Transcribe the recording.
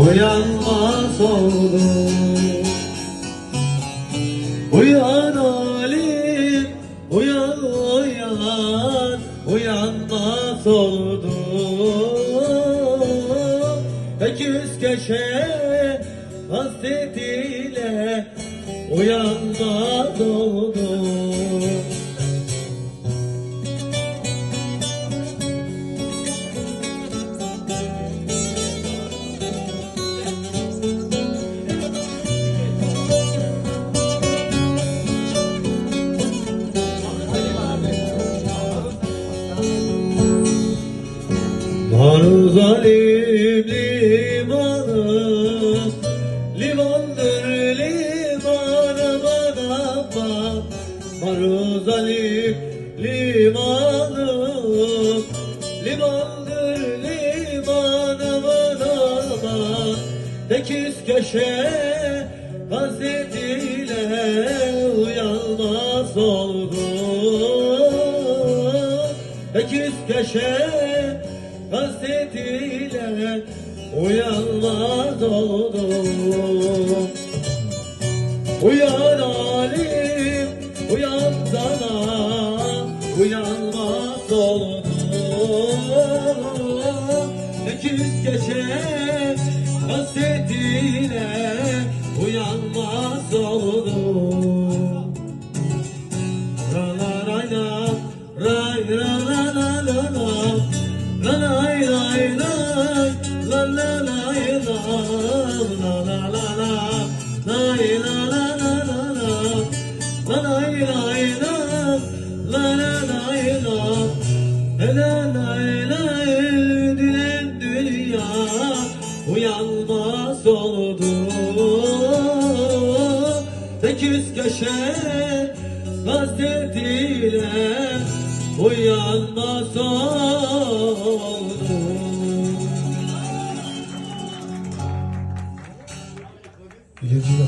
uyanmaz oldu Uyan alim, uyan uyan, uyanmaz oldu Tek yüz köşe hasretiyle uyanmaz oldu Var zalim Limandır limanı bana bak limanı Limandır limanı bana bak Tekiz köşe gazetiyle uyanmaz oldu. Sekiz köşe hasretiyle uyanmaz oldum Uyan alim, uyan sana, uyanmaz oldum Sekiz köşe hasretiyle uyanmaz la la la dilen dünya uyanmaz oldu. Sekiz köşe gazetesiyle uyanmaz oldu. Yedi